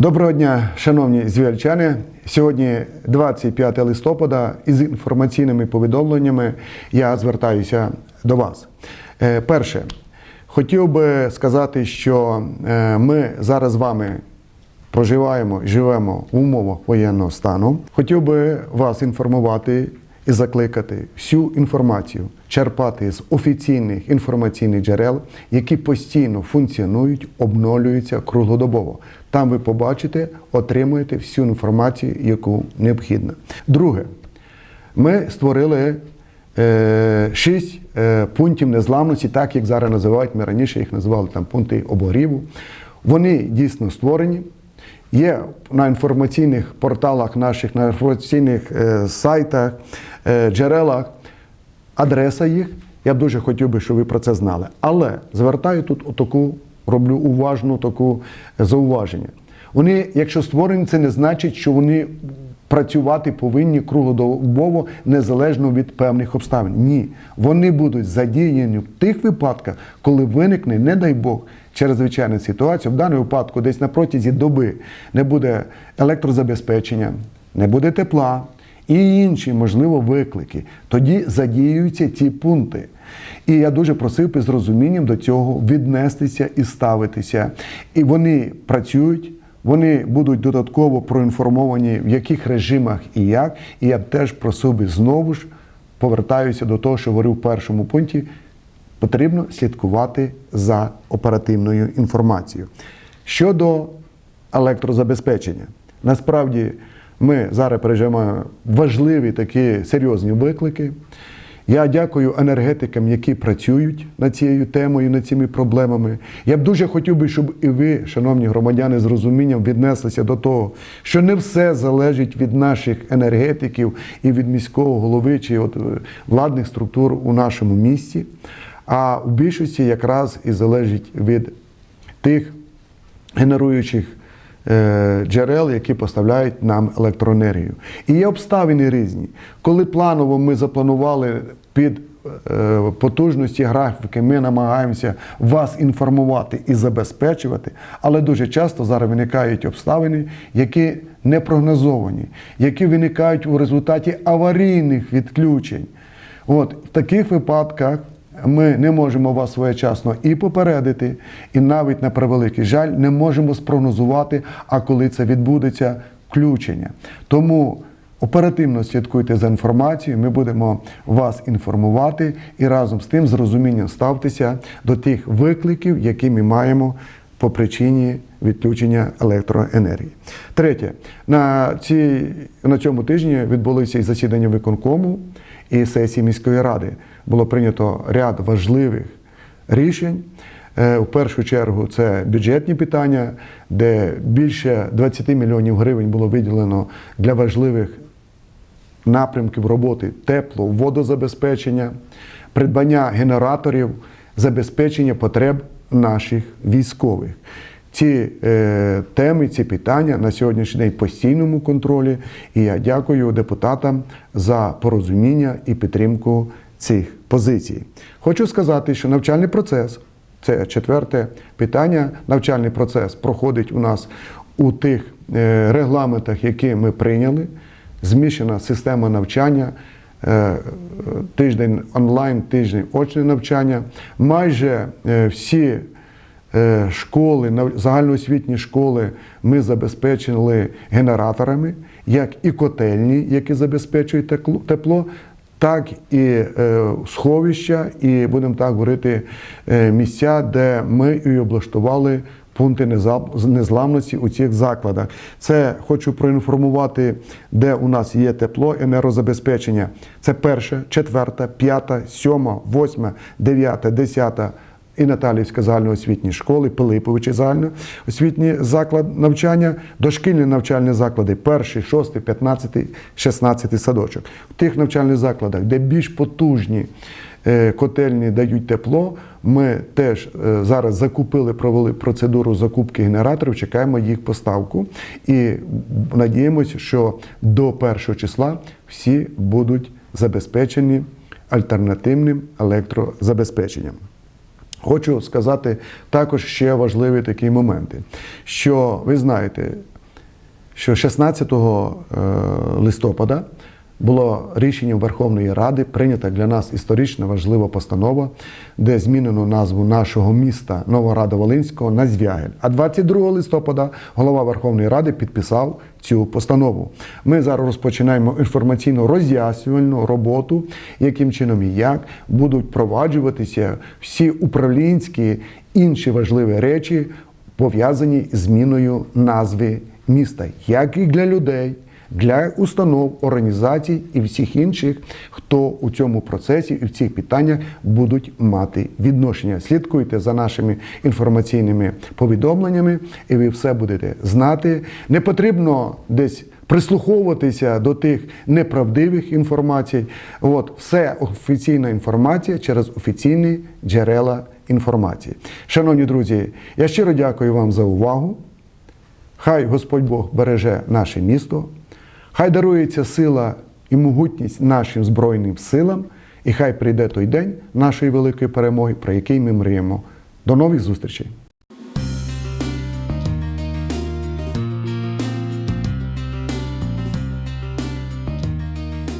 Доброго дня, шановні звільчани. Сьогодні 25 листопада, і з інформаційними повідомленнями я звертаюся до вас. Е, Перше, хотів би сказати, що е, ми зараз з вами проживаємо живемо в умовах воєнного стану. Хотів би вас інформувати і закликати всю інформацію черпати з офіційних інформаційних джерел, які постійно функціонують, обновлюються круглодобово. Там ви побачите, отримуєте всю інформацію, яку необхідно. Друге, ми створили е, шість е, пунктів незламності, так як зараз називають. Ми раніше їх називали там пункти обогріву. Вони дійсно створені. Є на інформаційних порталах наших, на інформаційних е, сайтах, е, джерелах адреса їх. Я б дуже хотів би, щоб ви про це знали. Але звертаю тут таку, роблю уважну таку зауваження. Вони, якщо створені, це не значить, що вони працювати повинні круглодобово незалежно від певних обставин. Ні, вони будуть задіяні в тих випадках, коли виникне, не дай Бог, чрезвичайна ситуація. В даному випадку, десь на протязі доби не буде електрозабезпечення, не буде тепла і інші, можливо, виклики. Тоді задіюються ці пункти. І я дуже просив би з розумінням до цього віднестися і ставитися. І вони працюють. Вони будуть додатково проінформовані, в яких режимах і як. І я б теж просив би знову ж повертаюся до того, що говорив в першому пункті. Потрібно слідкувати за оперативною інформацією. Щодо електрозабезпечення, насправді ми зараз переживаємо важливі такі серйозні виклики. Я дякую енергетикам, які працюють над цією темою, над цими проблемами. Я б дуже хотів би, щоб і ви, шановні громадяни, з розумінням віднеслися до того, що не все залежить від наших енергетиків і від міського голови чи от е, владних структур у нашому місті, а в більшості якраз і залежить від тих генеруючих джерел, які поставляють нам електроенергію. І є обставини різні. Коли планово ми запланували під е, потужності графіки, ми намагаємося вас інформувати і забезпечувати, але дуже часто зараз виникають обставини, які не прогнозовані, які виникають у результаті аварійних відключень. От в таких випадках ми не можемо вас своєчасно і попередити, і навіть на превеликий жаль, не можемо спрогнозувати, а коли це відбудеться включення. Тому оперативно слідкуйте за інформацією, ми будемо вас інформувати і разом з тим з розумінням ставтеся до тих викликів, які ми маємо по причині відключення електроенергії. Третє, на, ці, на цьому тижні відбулися і засідання виконкому і сесії міської ради. Було прийнято ряд важливих рішень. Е, В першу чергу це бюджетні питання, де більше 20 мільйонів гривень було виділено для важливих напрямків роботи тепло, водозабезпечення, придбання генераторів, забезпечення потреб наших військових. Ці е, теми, ці питання на сьогоднішній день в постійному контролі. І я дякую депутатам за порозуміння і підтримку цих позицій. Хочу сказати, що навчальний процес це четверте питання. Навчальний процес проходить у нас у тих е, регламентах, які ми прийняли. Змішана система навчання. е, Тиждень онлайн, тиждень очне навчання. Майже е, всі школи, нав- загальноосвітні школи ми забезпечили генераторами, як і котельні, які забезпечують тепло, так і е, сховища, і будемо так говорити, е, місця, де ми і облаштували пункти незламності у цих закладах. Це хочу проінформувати, де у нас є тепло, енергозабезпечення. Це перша, четверта, п'ята, сьома, восьма, дев'ята, десята і Наталівська загальноосвітні школи, Пилиповичі загальноосвітній заклад навчання, дошкільні навчальні заклади, перший, шостий, п'ятнадцятий, шістнадцятий садочок. В тих навчальних закладах, де більш потужні е, котельні дають тепло, ми теж е, зараз закупили, провели процедуру закупки генераторів, чекаємо їх поставку і надіємося, що до 1 числа всі будуть забезпечені альтернативним електрозабезпеченням. Хочу сказати також ще важливі такі моменти, що ви знаєте, що 16 е, листопада було рішенням Верховної Ради прийнята для нас історично важлива постанова, де змінено назву нашого міста Новограда Волинського на Звягель. А 22 листопада голова Верховної Ради підписав цю постанову. Ми зараз розпочинаємо інформаційно роз'яснювальну роботу, яким чином і як будуть впроваджуватися всі управлінські інші важливі речі, пов'язані з зміною назви міста, як і для людей для установ, організацій і всіх інших, хто у цьому процесі і в цих питаннях будуть мати відношення. Слідкуйте за нашими інформаційними повідомленнями, і ви все будете знати. Не потрібно десь. Прислуховуватися до тих неправдивих інформацій. От все офіційна інформація через офіційні джерела інформації. Шановні друзі, я щиро дякую вам за увагу. Хай Господь Бог береже наше місто, хай дарується сила і могутність нашим Збройним силам, і хай прийде той день нашої великої перемоги, про який ми мріємо. До нових зустрічей!